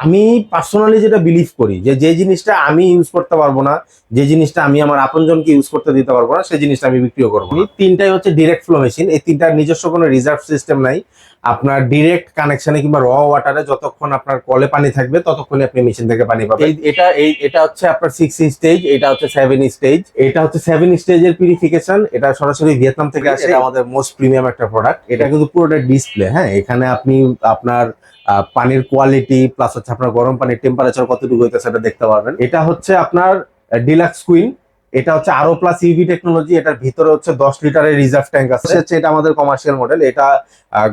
আমি পার্সোনালি যেটা বিলিভ করি যে যে জিনিসটা আমি ইউজ করতে পারব না যে জিনিসটা আমি আমার আপনজনকে ইউজ করতে দিতে পারব না সেই জিনিসটা আমি বিক্রিও করব। তিনটাই হচ্ছে ডিরেক্ট ফ্লো মেশিন এই তিনটার নিজস্ব কোনো রিজার্ভ সিস্টেম নাই আপনার ডিরেক্ট কানেকশনে কিংবা র ওয়াটারে যতক্ষণ আপনার কলে পানি থাকবে ততক্ষণই আপনি মেশিন থেকে পানি পাবেন। এটা এই এটা হচ্ছে আপনার সিক্স স্টেজ এটা হচ্ছে সেভেন স্টেজ এটা হচ্ছে সেভেন স্টেজের পিউরিফিকেশন এটা সরাসরি ভিয়েতনাম থেকে আসে। আমাদের মোস্ট প্রিমিয়াম একটা প্রোডাক্ট এটা কিন্তু পুরোটা ডিসপ্লে হ্যাঁ? এখানে আপনি আপনার পানির কোয়ালিটি প্লাস হচ্ছে আপনার গরম পানির টেম্পারেচার কতটুকু হইতেছে সেটা দেখতে পারবেন। এটা হচ্ছে আপনার ডিলাক্স কুইন এটা হচ্ছে আরও প্লাস ইভি টেকনোলজি এটার ভিতরে হচ্ছে দশ লিটারের রিজার্ভ ট্যাঙ্ক আছে। হচ্ছে এটা আমাদের কমার্শিয়াল মডেল এটা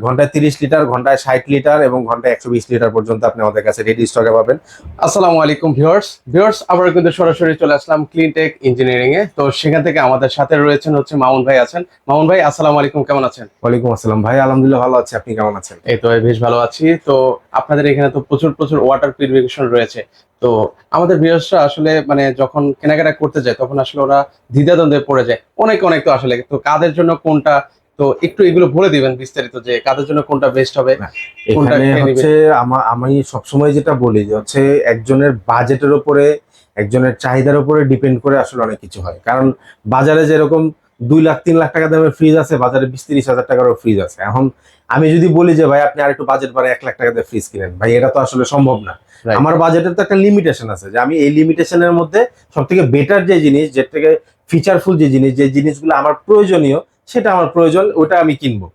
ঘন্টায় তিরিশ লিটার ঘন্টায় ষাট লিটার এবং ঘন্টায় একশো বিশ লিটার পর্যন্ত আপনি আমাদের কাছে রেডি স্টকে পাবেন। আসসালামু আলাইকুম ভিউয়ার্স ভিউয়ার্স আবার কিন্তু সরাসরি চলে আসলাম ক্লিনটেক ইঞ্জিনিয়ারিং এ। তো সেখান থেকে আমাদের সাথে রয়েছেন হচ্ছে মামুন ভাই আছেন। মামুন ভাই আসসালামু আলাইকুম কেমন আছেন? ওয়ালাইকুম আসসালাম ভাই আলহামদুলিল্লাহ ভালো আছি আপনি কেমন আছেন? এই তো বেশ ভালো আছি। তো আপনাদের এখানে তো প্রচুর প্রচুর ওয়াটার পিউরিফিকেশন রয়েছে। তো আমাদের ভিউয়ার্সরা আসলে মানে যখন কেনাকাটা করতে যায় তখন আসলে ওরা দ্বিধাদ্বন্দ্বে পড়ে যায়। অনেক অনেক তো আসলে। তো কাদের জন্য কোনটা তো একটু এগুলো বলে দিবেন বিস্তারিত যে কাদের জন্য কোনটা বেস্ট হবে কোনটা এখানে হচ্ছে আমি সবসময় যেটা বলি যে হচ্ছে একজনের বাজেটের উপরে একজনের চাহিদার উপরে ডিপেন্ড করে আসলে অনেক কিছু হয়। কারণ বাজারে যেরকম দুই লাখ তিন লাখ টাকা দামের ফ্রিজ আছে বাজারে বিশ তিরিশ হাজার টাকারও ফ্রিজ আছে। এখন আমি যদি বলি যে ভাই আপনি আর একটু বাজেট বাড়ে এক লাখ টাকা দিয়ে ফ্রিজ কিনেন। ভাই এটা তো আসলে সম্ভব না। আমার বাজেটের তো একটা লিমিটেশন আছে যে আমি এই লিমিটেশনের মধ্যে সব থেকে বেটার যে জিনিস যে থেকে ফিচারফুল যে জিনিস যে জিনিসগুলো আমার প্রয়োজনীয় সেটা আমার প্রয়োজন ওটা আমি কিনবো।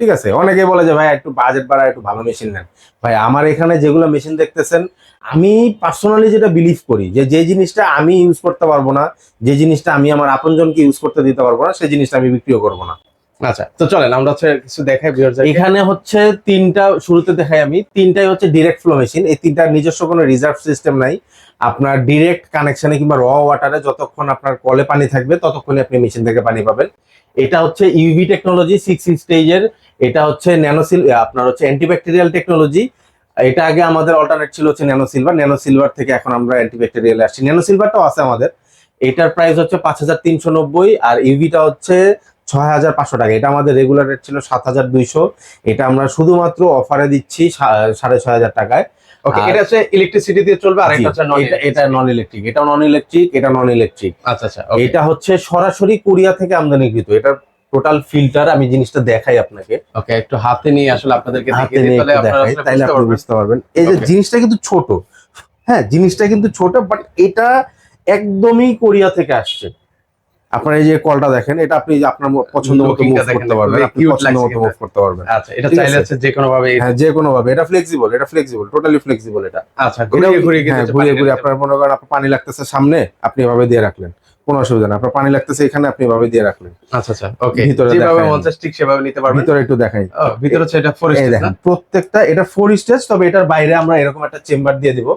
ঠিক আছে? অনেকে বলে যে ভাই একটু বাজেট বাড়া একটু ভালো মেশিন নেন। ভাই আমার এখানে যেগুলো মেশিন দেখতেছেন, আমি পার্সোনালি যেটা বিলিভ করি যে যে জিনিসটা আমি ইউজ করতে পারব না, যে জিনিসটা আমি আমার আপনজনকে ইউজ করতে দিতে পারব না, সেই জিনিসটা আমি বিক্রিও করব না। আচ্ছা তো চলেন, আমরা হচ্ছে কিছু দেখাই এখানে হচ্ছে তিনটা, শুরুতে দেখাই আমি, তিনটাই হচ্ছে ডিরেক্ট ফ্লো মেশিন এই তিনটার নিজস্ব কোনো রিজার্ভ সিস্টেম নাই। আপনার ডিরেক্ট কানেকশনে কিংবা র ওয়াটারে যতক্ষণ আপনার কলে পানি থাকবে ততক্ষণই আপনি মেশিন থেকে পানি পাবেন। এটা হচ্ছে ইউভি টেকনোলজি সিক্স স্টেজের এটা হচ্ছে ন্যানোসিল আপনার হচ্ছে অ্যান্টিব্যাকটেরিয়াল টেকনোলজি এটা আগে আমাদের অল্টারনেট ছিল হচ্ছে ন্যানো সিলভার ন্যানো সিলভার থেকে এখন আমরা অ্যান্টিব্যাকটেরিয়াল আসছি। ন্যানো সিলভারটাও আছে আমাদের। এটার প্রাইস হচ্ছে পাঁচ হাজার তিনশো নব্বই, আর ইউভিটা হচ্ছে ছয় হাজার পাঁচশো টাকা। এটা আমাদের রেগুলার রেট ছিল সাত হাজার দুইশো। এটা আমরা শুধুমাত্র অফারে দিচ্ছি সাড়ে ছয় হাজার টাকায়। ওকে এটা হচ্ছে ইলেকট্রিসিটি দিয়ে চলবে আর এটা হচ্ছে নন এটা- নন ইলেকট্রিক এটা নন ইলেকট্রিক এটা নন ইলেকট্রিক আচ্ছা আচ্ছা এটা হচ্ছে সরাসরি কোরিয়া থেকে আমদানিকৃত এটা টোটাল ফিল্টার আমি জিনিসটা দেখাই আপনাকে। ওকে একটু হাতে নিয়ে আসলে আপনাদেরকে দেখিয়ে দিই, তাহলে আপনারা বুঝতে পারবেন। এই যে জিনিসটা কিন্তু ছোট। হ্যাঁ জিনিসটা কিন্তু ছোট বাট এটা একদমই কোরিয়া থেকে আসছে। আপনার এই যে কলটা দেখেন এটা আপনি আপনার পছন্দ মতো মুভ করতে পারবেন আপনি পছন্দ মতো মুভ করতে পারবেন। আচ্ছা এটা চাইলে আছে। যে কোনো ভাবে হ্যাঁ যে কোনো ভাবে এটা ফ্লেক্সিবল এটা ফ্লেক্সিবল টোটালি ফ্লেক্সিবল এটা। আচ্ছা ঘুরে ঘুরে ঘুরে ঘুরে আপনার মনে করেন আপনার পানি লাগতেছে সামনে আপনি এভাবে দিয়ে রাখলেন। কোনো অসুবিধা না আপনার পানি লাগতেছে এখানে আপনি এভাবে দিয়ে রাখলেন। আচ্ছা আচ্ছা ওকে ভিতরে যেভাবে মন চায় ঠিক সেভাবে নিতে পারবেন। ভিতরে একটু দেখাই। ভিতরে হচ্ছে এটা এই ফরেস্ট দেখেন প্রত্যেকটা এটা ফোর স্টেজ তবে এটার বাইরে আমরা এরকম একটা চেম্বার দিয়ে দিব।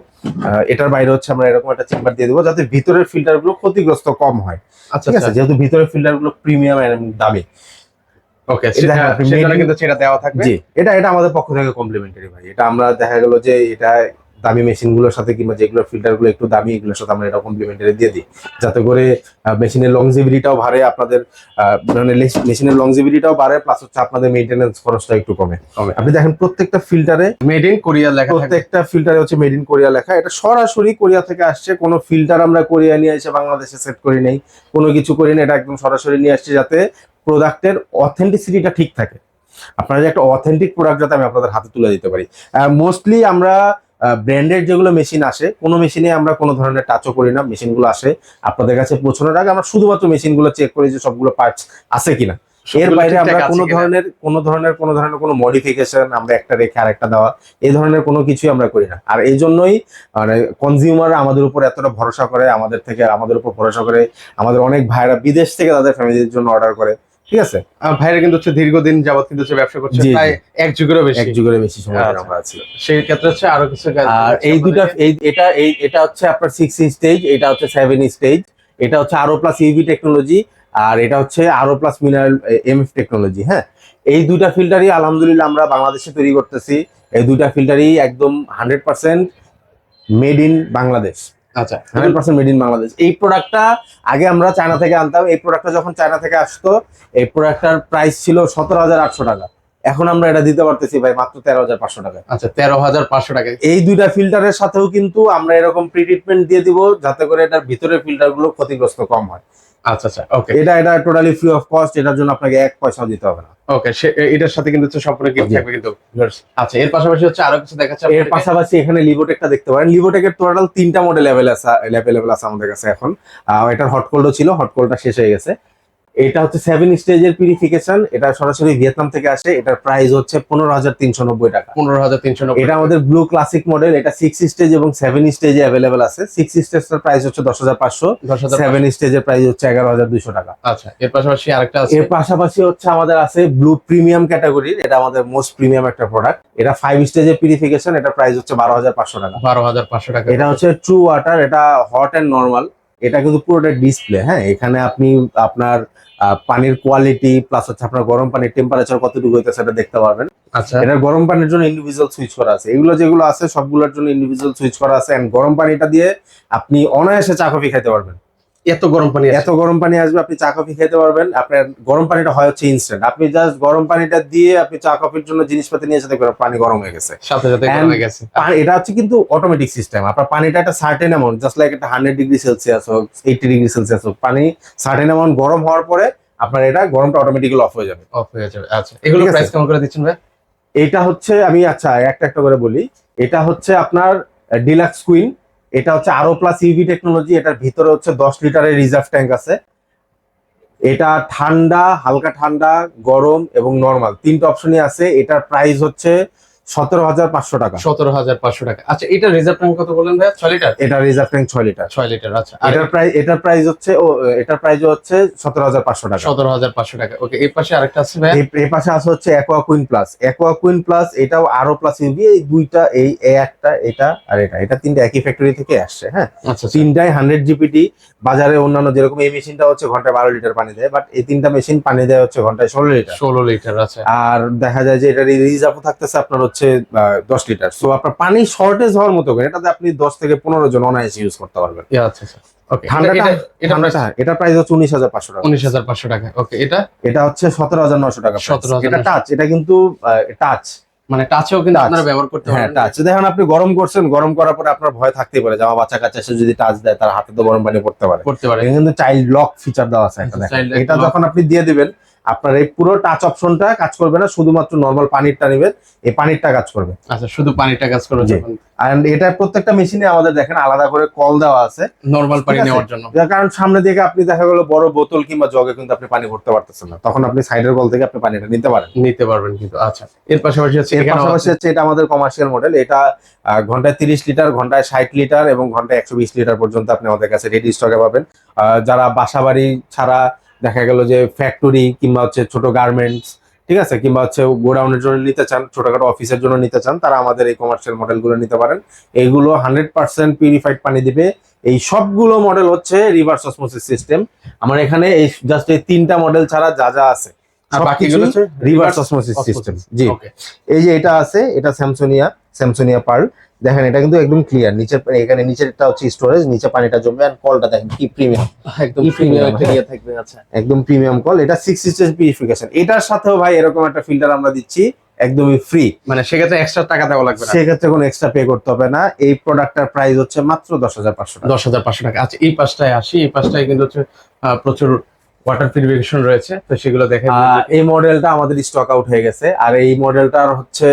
এটার বাইরে হচ্ছে আমরা এরকম একটা চেম্বার দিয়ে দিব যাতে ভিতরের ফিল্টারগুলো ক্ষতিগ্রস্ত কম হয়। আচ্ছা ঠিক আচ্ছা। আছে যেহেতু ভিতরের ফিল্টারগুলো প্রিমিয়াম দামি। ওকে সেটা কিন্তু সেটা দেওয়া থাকবে। জি এটা এটা আমাদের পক্ষ থেকে কমপ্লিমেন্টারি ভাই। এটা আমরা দেখা গেল যে এটা দামি মেশিনগুলোর সাথে কিংবা যেগুলো ফিল্টারগুলো একটু দামি এগুলোর সাথে আমরা এটা কমপ্লিমেন্টারি দিয়ে দিই। যাতে করে মেশিনের লংজিবিলিটাও বাড়ে আপনাদের মানে মেশিনের লংজিবিলিটাও বাড়ে প্লাস হচ্ছে আপনাদের মেইনটেনেন্স খরচটা একটু কমে। আপনি দেখেন প্রত্যেকটা ফিল্টারে মেড ইন কোরিয়া লেখা প্রত্যেকটা ফিল্টারে হচ্ছে মেড ইন কোরিয়া লেখা। এটা সরাসরি কোরিয়া থেকে আসছে। কোনো ফিল্টার আমরা কোরিয়া নিয়ে এসে বাংলাদেশে সেট করি নাই। কোনো কিছু করি না এটা একদম সরাসরি নিয়ে আসছে যাতে প্রোডাক্টের অথেন্টিসিটিটা ঠিক থাকে। আপনারা যে একটা অথেন্টিক প্রোডাক্ট যাতে আমি আপনাদের হাতে তুলে দিতে পারি। মোস্টলি আমরা ব্র্যান্ডের যেগুলো মেশিন আসে কোনো মেশিনে আমরা কোনো ধরনের টাচও করি না মেশিনগুলো আসে আপনাদের কাছে পৌঁছানোর আগে আমরা শুধুমাত্র মেশিনগুলো চেক করি যে সবগুলো পার্টস আছে কিনা। এর বাইরে আমরা কোনো ধরনের কোনো ধরনের কোনো ধরনের কোনো মডিফিকেশন আমরা একটা রেখে আর একটা দেওয়া এই ধরনের কোনো কিছুই আমরা করি না। আর এই জন্যই মানে কনজিউমার আমাদের উপর এতটা ভরসা করে আমাদের থেকে আমাদের উপর ভরসা করে আমাদের অনেক ভাইরা বিদেশ থেকে তাদের ফ্যামিলির জন্য অর্ডার করে। ঠিক আছে? ভাইরা কিন্তু হচ্ছে দীর্ঘদিন যাবত কিন্তু হচ্ছে ব্যবসা করছে। প্রায় এক যুগেরও বেশি। এক যুগের বেশি সময় আচ্ছা। আমরা আছি। সেই ক্ষেত্রে হচ্ছে আরও কিছু কাজ আর এই দুটা এই এটা এই এটা হচ্ছে আপনার সিক্স স্টেজ এটা হচ্ছে সেভেন স্টেজ এটা হচ্ছে আরও প্লাস ইভি টেকনোলজি আর এটা হচ্ছে আরও প্লাস মিনারেল এমএফ টেকনোলজি হ্যাঁ? এই দুটা ফিল্টারই আলহামদুলিল্লাহ আমরা বাংলাদেশে তৈরি করতেছি। এই দুটা ফিল্টারই একদম hundred percent made in Bangladesh. আচ্ছা hundred percent made in Bangladesh. এই প্রোডাক্টটা আগে আমরা চায়না থেকে আনতাম এই প্রোডাক্টটা যখন চায়না থেকে আসতো এই প্রোডাক্টটার প্রাইস ছিল সতেরো হাজার আটশো টাকা। এখন আমরা এটা দিতে পারতেছি ভাই মাত্র তেরো হাজার পাঁচশো টাকা। আচ্ছা তেরো হাজার পাঁচশো টাকা। এই দুইটা ফিল্টারের সাথেও কিন্তু আমরা এরকম প্রি ট্রিটমেন্ট দিয়ে দিব যাতে করে এটার ভিতরের ফিল্টারগুলো ক্ষতিগ্রস্ত কম হয়। আচ্ছা আচ্ছা ওকে এটা এটা টোটালি ফ্রি অফ কস্ট এটার জন্য আপনাকে এক পয়সাও দিতে হবে না। ওকে এটার সাথে কিন্তু হচ্ছে সম্পূর্ণ গিফট থাকবে কিন্তু আচ্ছা এর পাশাপাশি হচ্ছে আরও কিছু দেখাচ্ছে এর পাশাপাশি এখানে লিভোটেকটা দেখতে পারেন। লিভোটেকের টোটাল তিনটা মডেল অ্যাভেলেবেল আছে আমাদের কাছে এখন। এটার হট কোল্ডও ছিল হট কোল্ডটা শেষ হয়ে গেছে। এটা হচ্ছে সেভেন স্টেজের পিউরিফিকেশন এটা সরাসরি ভিয়েতনাম থেকে আসে এটার প্রাইস হচ্ছে পনেরো হাজার তিনশো নব্বই টাকা। পনেরো হাজার তিনশো নব্বই এটা আমাদের ব্লু ক্লাসিক মডেল এটা সিক্স স্টেজ এবং সেভেন স্টেজে অ্যাভেলেবেল আছে। সিক্স স্টেজের প্রাইস হচ্ছে দশ হাজার পাঁচশো দশ হাজার সেভেন স্টেজের প্রাইস হচ্ছে এগারো হাজার দুইশো টাকা। আচ্ছা এর পাশাপাশি আরেকটা আছে। এর পাশাপাশি হচ্ছে আমাদের আছে ব্লু প্রিমিয়াম ক্যাটাগরির এটা আমাদের মোস্ট প্রিমিয়াম একটা প্রোডাক্ট এটা ফাইভ স্টেজের পিউরিফিকেশন এটা প্রাইস হচ্ছে বারো হাজার পাঁচশো টাকা। বারো হাজার পাঁচশো টাকা। এটা হচ্ছে ট্রু ওয়াটার এটা হট অ্যান্ড নর্মাল এটা কিন্তু পুরোটা ডিসপ্লে হ্যাঁ? এখানে আপনি আপনার আহ, পানির কোয়ালিটি প্লাস হচ্ছে আপনার গরম পানির টেম্পারেচার কতটুকু হইতেছে সেটা দেখতে পারবেন। আচ্ছা। এটা গরম পানির জন্য ইন্ডিভিজুয়াল সুইচ করা আছে। এগুলো যেগুলো আছে সবগুলোর জন্য ইন্ডিভিজুয়াল সুইচ করা আছে। এন্ড গরম পানিটা দিয়ে আপনি অনায়াসে চা কফি খাইতে পারবেন। এত গরম পানি এত গরম পানি আসবে আপনি চা কফি খেতে পারবেন। আপনার গরম পানিটা হয় হচ্ছে ইনস্ট্যান্ট আপনি জাস্ট গরম পানিটা দিয়ে আপনি চা কফির জন্য জিনিসপাতি নিয়ে দেখবেন পানি গরম হয়ে গেছে। সাথে সাথে গরম হয়ে গেছে। পানি- এটা হচ্ছে কিন্তু অটোমেটিক সিস্টেম আপনার পানিটা একটা সার্টেন অ্যামাউন্ট জাস্ট লাইক একটা হান্ড্রেড ডিগ্রি সেলসিয়াস হোক এইটি ডিগ্রি সেলসিয়াস হোক পানি সার্টেন অ্যামাউন্ট গরম হওয়ার পরে আপনার এটা গরমটা অটোমেটিক্যালি অফ হয়ে যাবে। অফ হয়ে যাবে। আচ্ছা এগুলো প্রাইস কেমন করে দিচ্ছেন ভাই? এটা হচ্ছে আমি আচ্ছা একটা একটা করে বলি। এটা হচ্ছে আপনার ডিলাক্স কুইন এটা হচ্ছে আরও প্লাস ইভি টেকনোলজি এটার ভিতরে হচ্ছে দশ লিটারের রিজার্ভ ট্যাঙ্ক আছে। এটা ঠান্ডা, হালকা ঠান্ডা, গরম এবং নর্মাল তিনটা অপশনই আছে। এটার প্রাইস হচ্ছে সতেরো হাজার পাঁচশো টাকা। সতেরো হাজার পাঁচশো টাকা। আচ্ছা এটা রিজার্ভ ট্যাঙ্ক কত বললেন ভাই ছয় লিটার? এটা রিজার্ভ ট্যাঙ্ক ছয় লিটার। ছয় লিটার আচ্ছা। এটার প্রাইস এটার প্রাইস হচ্ছে ও এটার প্রাইস হচ্ছে সতেরো হাজার পাঁচশো টাকা। সতেরো হাজার পাঁচশো টাকা। ওকে এই পাশে আরেকটা আছে ভাই এই এই পাশে আছে হচ্ছে Aqua Queen Plus Aqua Queen Plus এটাও আরও প্লাস ইউবি এই দুইটা এই একটা এটা আর এটা। এটা তিনটা একই ফ্যাক্টরি থেকে আসছে হ্যাঁ? আচ্ছা আচ্ছা। তিনটাই হান্ড্রেড জিপিটি বাজারে অন্যান্য যেরকম এই মেশিনটা হচ্ছে ঘন্টায় বারো লিটার পানি দেয় বাট এই তিনটা মেশিন পানি দেয় হচ্ছে ঘন্টায় ষোলো লিটার। ষোলো লিটার আছে আর দেখা যায় যে এটার রিজার্ভ থাকতেছে আপনার হচ্ছে দশ লিটার। সো আপনার পানি শর্টেজ হওয়ার মতো করে এটাতে আপনি দশ থেকে পনেরো জন অনায়াসে ইউজ করতে পারবেন। আচ্ছা আচ্ছা। এটা প্রাইস হচ্ছে উনিশ হাজার পাঁচশো টাকা। উনিশ হাজার পাঁচশো টাকা। ওকে এটা? এটা হচ্ছে সতেরো হাজার নশো টাকা price। 17,900 এটা টাচ এটা কিন্তু টাচ মানে টাচেও কিন্তু। আপনারা ব্যবহার করতে হ্যাঁ টাচ দেখেন আপনি গরম করছেন গরম করার পরে আপনার ভয় থাকতেই পারে যে আমার বাচ্চা কাচ্চা এসে যদি টাচ দেয় তার হাতে তো গরম পানি পড়তে পারে। পারেন এখানে কিন্তু চাইল্ড লক ফিচার দেওয়া আছে আচ্ছা, দেখেন। এটা যখন আপনি দিয়ে দিবেন আপনার এই পুরো টাচ অপশনটা কাজ করবে না শুধুমাত্র নর্মাল পানিরটা নেবেন এই পানিরটা কাজ করবে। আচ্ছা শুধু পানিটা কাজ করবে আর এটা প্রত্যেকটা মেশিনে আমাদের দেখেন আলাদা করে কল দেওয়া আছে। নর্মাল পানি নেওয়ার জন্য। কারণ সামনে দিকে আপনি দেখা গেল বড় বোতল কিংবা জগে কিন্তু আপনি পানি ভরতে পারতেছেন না। তখন আপনি সাইডের কল থেকে আপনি পানিটা নিতে পারেন। নিতে পারবেন কিন্তু আচ্ছা। এর পাশাপাশি হচ্ছে এর পাশাপাশি আছে- হচ্ছে এটা আমাদের কমার্শিয়াল মডেল এটা ঘন্টায় তিরিশ লিটার ঘন্টায় ষাট লিটার এবং ঘন্টায় একশো বিশ লিটার পর্যন্ত আপনি আমাদের কাছে রেডি স্টকে পাবেন। আহ, যারা বাসা বাড়ি ছাড়া দেখা গেল যে ফ্যাক্টরি কিংবা হচ্ছে ছোট গার্মেন্টস ঠিক আছে? কিংবা হচ্ছে গোডাউনের জন্য নিতে চান, ছোটখাটো অফিসের জন্য নিতে চান, তারা আমাদের এই কমার্শিয়াল মডেলগুলো নিতে পারেন। এইগুলো হান্ড্রেড পার্সেন্ট পিউরিফাইড পানি দিবে। এই সবগুলো মডেল হচ্ছে রিভার্স অসমোসিস সিস্টেম আমার এখানে এই জাস্ট এই তিনটা মডেল ছাড়া যা যা আছে আর বাকিগুলো হচ্ছে রিভার্স অসমোসিস সিস্টেম জি। এই যে এটা আছে এটা স্যামসোনিয়া স্যামসোনিয়া পার্ল দেখেন এটা কিন্তু একদম ক্লিয়ার নিচের এখানে নিচেরটা হচ্ছে স্টোরেজ নিচে পানিটা জমবে আর কলটা দেখেন কি প্রিমিয়াম একদম প্রিমিয়াম একটা। দিয়ে থাকবে আচ্ছা। একদম প্রিমিয়াম কল এটা সিক্স স্টেজ পিউরিফিকেশন এটার সাথেও ভাই এরকম একটা ফিল্টার আমরা দিচ্ছি একদমই ফ্রি মানে সেক্ষেত্রে এক্সট্রা টাকা দেওয়া লাগবে না। সেক্ষেত্রে কোনো এক্সট্রা পে করতে হবে না। এই প্রোডাক্টটার প্রাইস হচ্ছে মাত্র দশ হাজার পাঁচশো টাকা। দশ হাজার পাঁচশো টাকা। আচ্ছা এই পাশটায় আসি এই পাশটায় কিন্তু হচ্ছে প্রচুর ওয়াটার পিউরিফিকেশন রয়েছে তো সেগুলো দেখে এই মডেলটা আমাদের স্টক আউট হয়ে গেছে। আর এই মডেলটার হচ্ছে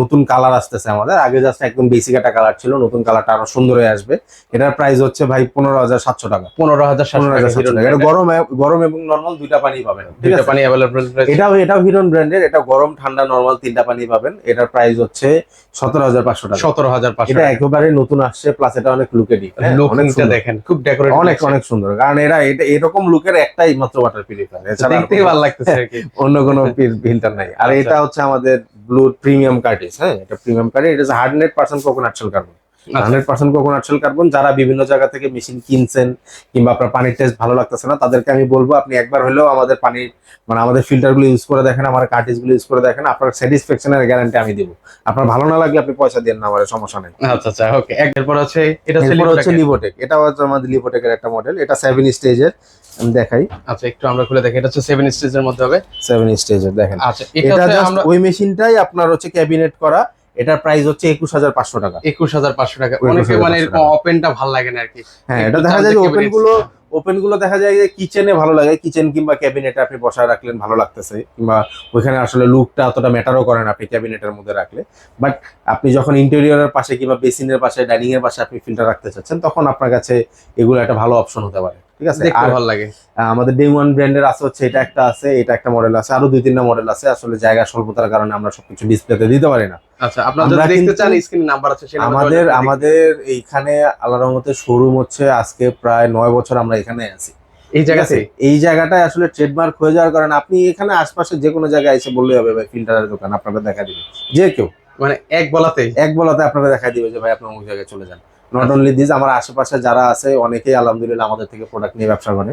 নতুন কালার আসতেছে আমাদের। আগে জাস্ট একদম বেসিক একটা কালার ছিল নতুন কালারটা আরও সুন্দর হয়ে আসবে। এটার প্রাইস হচ্ছে ভাই পনেরো হাজার সাতশো টাকা। পনেরো হাজার সাতশো পনেরো হাজার টাকা সাতশো টাকা। এটা গরম গরম এবং নর্মাল দুইটা পানি পাবেন। দুইটা পানি অ্যাভেলেবল রয়েছে এটাও এটাও হিরন ব্র্যান্ডের এটা গরম ঠান্ডা নর্মাল তিনটা পানি পাবেন। এটার প্রাইস হচ্ছে সতেরো হাজার পাঁচশো টাকা। সতেরো হাজার পাঁচশো এটা একেবারে নতুন আসছে প্লাস এটা অনেক লুকেডি অনেক দেখেন খুব ডেকোরেট অনেক অনেক সুন্দর। কারণ এরা এটা এরকম লুকের একটাই মাত্র ওয়াটার পিউরিফায়ার এছাড়া দেখতেই ভালো লাগতেছে আর কি অন্য কোনো ফিল্টার নাই আর আচ্ছা। এটা হচ্ছে আমাদের ব্লু প্রিমিয়াম কার্ডিস হ্যাঁ এটা প্রিমিয়াম কার্টিস এটা hundred percent coconut shell carbon. Hundred percent coconut shell carbon যারা বিভিন্ন জায়গা থেকে মেশিন কিনছেন কিংবা আপনার পানির টেস্ট ভালো লাগতেছে না তাদেরকে আমি বলব আপনি একবার হলেও আমাদের পানির মানে আমাদের ফিল্টারগুলো ইউজ করে দেখেন আমার কার্টিজগুলো ইউজ করে দেখেন আপনার স্যাটিসফ্যাকশনের গ্যারান্টি আমি দিব। আপনার ভালো না লাগলে আপনি পয়সা দেন না আমার সমস্যা নেই। আচ্ছা আচ্ছা ওকে এরপর হচ্ছে এটা হচ্ছে। লিভোটেক এটা হচ্ছে আমাদের লিভোটেকের একটা মডেল এটা সেভেন স্টেজের আমি দেখাই। আচ্ছা একটু আমরা খুলে দেখি এটা হচ্ছে সেভেন স্টেজের মধ্যে হবে? সেভেন স্টেজের দেখেন। আচ্ছা এটা আমরা ওই মেশিনটাই আপনার হচ্ছে ক্যাবিনেট করা এটার প্রাইস হচ্ছে একুশ হাজার পাঁচশো টাকা। একুশ হাজার পাঁচশো টাকা। 21,500 অনেকে মানে এরকম ওপেনটা ভালো লাগে না আর কি হ্যাঁ এটা দেখা যায় ওপেনগুলো ওপেনগুলো দেখা যায় যে কিচেনে ভালো লাগে। কিচেন কিংবা ক্যাবিনেটে আপনি বসায় রাখলেন ভালো লাগতেছে। কিংবা ওইখানে আসলে লুকটা অতটা ম্যাটারও করে না আপনি ক্যাবিনেটের মধ্যে রাখলে। বাট আপনি যখন ইন্টেরিয়রের পাশে কিংবা বেসিনের পাশে ডাইনিং এর পাশে আপনি ফিল্টার রাখতে চাচ্ছেন তখন আপনার কাছে এগুলো একটা ভালো অপশন হতে পারে। ঠিক আছে? আর ভালো লাগে। আমাদের ডে ওয়ান ব্র্যান্ডের আছে হচ্ছে এটা একটা আছে এটা একটা মডেল আছে আরও দুই তিনটা মডেল আছে আসলে জায়গা স্বল্পতার কারণে আমরা সবকিছু ডিসপ্লেতে দিতে পারি না। আচ্ছা আপনারা যদি দেখতে চান স্ক্রিন নাম্বার আছে নাম্বারে আমাদের আমাদের এইখানে আল্লাহ রহমতের শোরুম হচ্ছে আজকে প্রায় নয় বছর আমরা এখানে আছি। এই জায়গাতে এই জায়গাটায় আসলে ট্রেডমার্ক হয়ে যাওয়ার কারণে আপনি এখানে আশপাশে যে কোনো জায়গায় এসে বললেই হবে ভাই ফিল্টারের দোকান আপনারা দেখা দিবে। যে কেউ। মানে এক বলাতে এক বলাতে আপনারা দেখা দিবে যে ভাই আপনার অমুক জায়গায় চলে যান। নট। অনলি দিস আমার আশেপাশে যারা আছে অনেকেই আলহামদুলিল্লাহ আমাদের থেকে প্রোডাক্ট নিয়ে ব্যবসা করে।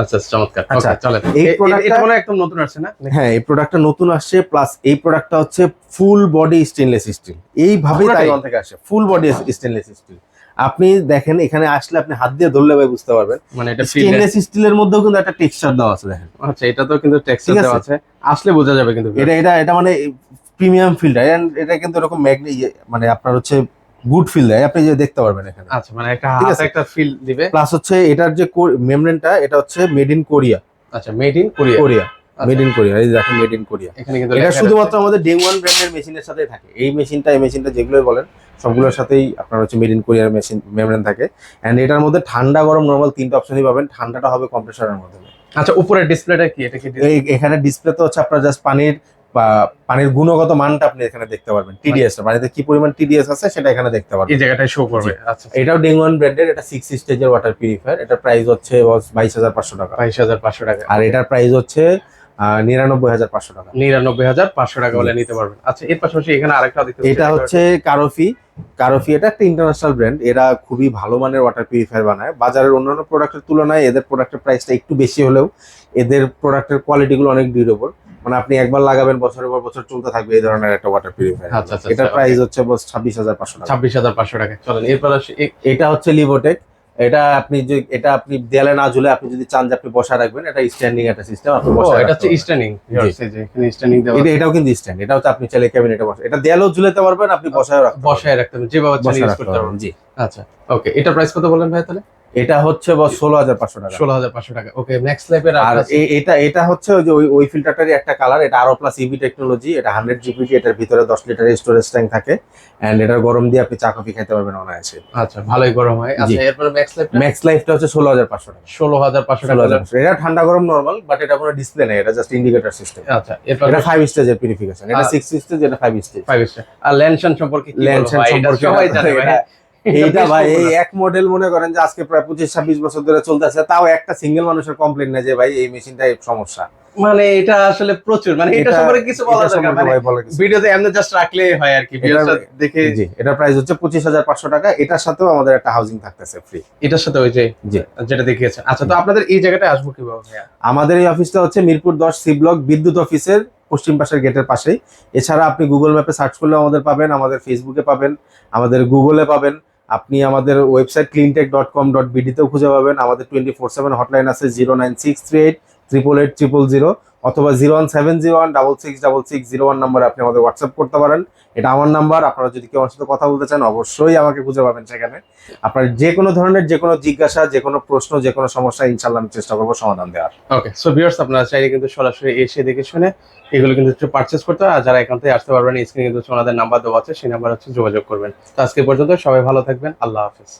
আচ্ছা আচ্ছা, চমৎকার। আচ্ছা, আচ্ছা এই এটা মনে একদম নতুন আসছে না? হ্যাঁ এই প্রোডাক্টটা নতুন আসছে প্লাস এই প্রোডাক্টটা হচ্ছে ফুল বডি স্টেনলেস স্টিল এইভাবেই পুরোটাই? তাইওয়ান থেকে আসে ফুল বডি স্টেনলেস স্টিল আপনি দেখেন এখানে আসলে আপনি হাত দিয়ে ধরলে ভাই বুঝতে পারবেন। মানে এটা স্টেনলেস স্টিলের মধ্যেও কিন্তু একটা টেক্সচার দেওয়া আছে দেখেন। আচ্ছা এটা তো কিন্তু টেক্সচার দেওয়া আছে? আসলে বোঝা যাবে কিন্তু। এটা এটা এটা মানে প্রিমিয়াম ফিল্টার এটা কিন্তু এরকম ম্যাগনি মানে আপনার হচ্ছে গুড ফিল দেয়। আপনি যে দেখতে পারবেন এখানে। আচ্ছা মানে একটা ঠিক হাতে আছে। একটা ফিল দিবে। প্লাস হচ্ছে এটার যে মেমব্রেনটা এটা হচ্ছে মেড ইন কোরিয়া আচ্ছা made in Korea Korea made in Korea এই যে দেখেন মেড ইন কোরিয়া এখানে কিন্তু এটা শুধুমাত্র আমাদের ডে ওয়ান ব্র্যান্ডের মেশিনের সাথেই থাকে। এই মেশিনটা এই মেশিনটা যেগুলোই বলেন সবগুলোর সাথেই আপনার হচ্ছে মেড ইন কোরিয়ার মেশিন মেমব্রেন থাকে। এন্ড এটার মধ্যে ঠান্ডা গরম নর্মাল তিনটা অপশনই পাবেন। ঠান্ডাটা হবে কম্প্রেসারের মাধ্যমে। আচ্ছা উপরের ডিসপ্লেটা কি? এটা কি এখানে ডিসপ্লেতে হচ্ছে আপনার জাস্ট পানির পানির গুণগত মানটা আপনি এখানে দেখতে পারবেন। টিডিএস পানিতে কি পরিমাণ টিডিএস আছে সেটা এখানে দেখতে পারবেন। এই জায়গাটায় শো করবে। আচ্ছা এটাও ডেঙ্গুয়ান ব্র্যান্ডের এটা সিক্স স্টেজের ওয়াটার পিউরিফায়ার এটার প্রাইস হচ্ছে বাইশ হাজার পাঁচশো টাকা। বাইশ হাজার পাঁচশো টাকা। আর এটার প্রাইস হচ্ছে নিরানব্বই হাজার পাঁচশো টাকা। নিরানব্বই হাজার পাঁচশো টাকা বলে নিতে পারবেন। আচ্ছা এর পাশাপাশি এখানে আরেকটা দেখতে এটা হচ্ছে কারোফি কারোফি এটা একটা ইন্টারন্যাশনাল ব্র্যান্ড এরা খুবই ভালো মানের ওয়াটার পিউরিফায়ার বানায়। বাজারের অন্যান্য প্রোডাক্টের তুলনায় এদের প্রোডাক্টের প্রাইসটা একটু বেশি হলেও এদের প্রোডাক্টের কোয়ালিটিগুলো অনেক ডিউরেবল মানে আপনি একবার লাগাবেন বছরের পর বছর চলতে থাকবে এই ধরনের একটা ওয়াটার পিউরিফায়ার আচ্ছা, আচ্ছা, এটার আচ্ছা, প্রাইস হচ্ছে বস ছাব্বিশ হাজার পাঁচশো টাকা। ছাব্বিশ হাজার পাঁচশো টাকা। চলেন এরপর এটা হচ্ছে লিভোটেক এটা আপনি যে এটা আপনি দেয়ালে না ঝুলে আপনি যদি চান যে আপনি বসা রাখবেন এটা স্ট্যান্ডিং একটা সিস্টেম আপনি বসা এটা হচ্ছে স্ট্যান্ডিং এখানে স্ট্যান্ডিং দেওয়া এটা এটাও কিন্তু স্ট্যান্ড এটা হচ্ছে আপনি চাইলে ক্যাবিনেটে বসে এটা দেয়ালেও ঝুলাতে পারবেন আপনি বসায় রাখতে বসায় রাখতে হবে যেভাবে পারবেন। ইউজ করতে পারবেন পারবেন। জি। আচ্ছা ওকে এটা প্রাইস কত বলেন ভাই তাহলে? এটা হচ্ছে ষোলো হাজার পাঁচশো টাকা। ষোলো হাজার পাঁচশো টাকা। ওকে নেক্সট লাইফের আর এটা এটা হচ্ছে ওই যে ওই ওই ফিল্টারটারই একটা কালার এটা আরও প্লাস ইভি টেকনোলজি এটা হান্ড্রেড জিপিটি এটার ভিতরে দশ লিটার স্টোরেজ ট্যাঙ্ক থাকে। এন্ড এটার গরম দিয়ে আপনি চা কফি খেতে পারবেন অনায়াসে। আচ্ছা ভালোই গরম হয়। আচ্ছা এরপরে নেক্সট লাইফ ম্যাক্স লাইফটা হচ্ছে ষোলো হাজার পাঁচশো টাকা। ষোলো হাজার পাঁচশো টাকা। এটা ঠান্ডা গরম নর্মাল বাট এটা কোনো ডিসপ্লে নেই এটা জাস্ট ইন্ডিকেটর সিস্টেম আচ্ছা এরপর এটা ফাইভ স্টেজের পিউরিফিকেশন এটা সিক্স স্টেজ এটা ফাইভ স্টেজ ফাইভ স্টার আর ল্যানশন সম্পর্কে? এটা সম্পর্কে এটা- এইটা ভাই এই এক মডেল মনে করেন যে আজকে প্রায় পঁচিশ ছাব্বিশ বছর ধরে চলতেছে তাও একটা সিঙ্গেল মানুষের কমপ্লেন নেই যে ভাই এই মেশিনটা সমস্যা। মানে এটা আসলে প্রচুর মানে এটা সম্পর্কে কিছু বলা দরকার মানে। ভিডিওতে এমনি জাস্ট রাখলেই হয় আর কি ভিডিওটা দেখে জি এটার প্রাইস হচ্ছে পঁচিশ হাজার পাঁচশো টাকা এটার সাথেও আমাদের একটা হাউজিং থাকতেছে ফ্রি এটার সাথে ওই যে যেটা দেখিয়েছেন। আচ্ছা তো আপনাদের এই জায়গাটায় আসব কীভাবে আমাদের এই অফিসটা হচ্ছে মিরপুর দশ সি ব্লক বিদ্যুৎ অফিসের পশ্চিম পাশের গেটের পাশেই। এছাড়া আপনি গুগল ম্যাপে সার্চ করলেও আমাদের পাবেন আমাদের ফেসবুকে পাবেন আমাদের গুগলে পাবেন। আপনি আমাদের website Cleantech dot com dot বিডিতেও খুঁজে পাবেন। আমাদের টোয়েন্টি ফোর সেভেন হটলাইন আছে zero nine six three eight triple eight triple zero অথবা zero one seven zero one double six double six zero one নাম্বারে আপনি আমাদের হোয়াটসঅ্যাপ করতে পারেন। এটা আমার নাম্বার আপনারা যদি কেউ আমার সাথে কথা বলতে চান, অবশ্যই আমাকে খুঁজে পাবেন সেখানে। আপনার যে কোনো ধরনের, যে কোনো জিজ্ঞাসা, যে কোনো প্রশ্ন, যে কোনো সমস্যা ইনশাল্লাহ আমি চেষ্টা করব সমাধান দেওয়ার। ওকে সো ভিউয়ার্স আপনারা চাইলে কিন্তু সরাসরি এসে দেখে শুনে এগুলো কিন্তু একটু পারচেস করতে আর যারা এখান থেকে আসতে পারবেন স্ক্রিনে কিন্তু ওনাদের নাম্বার দেওয়া আছে, সেই নাম্বার হচ্ছে যোগাযোগ করবেন। তো আজকে পর্যন্ত সবাই ভালো থাকবেন। আল্লাহ হাফেজ।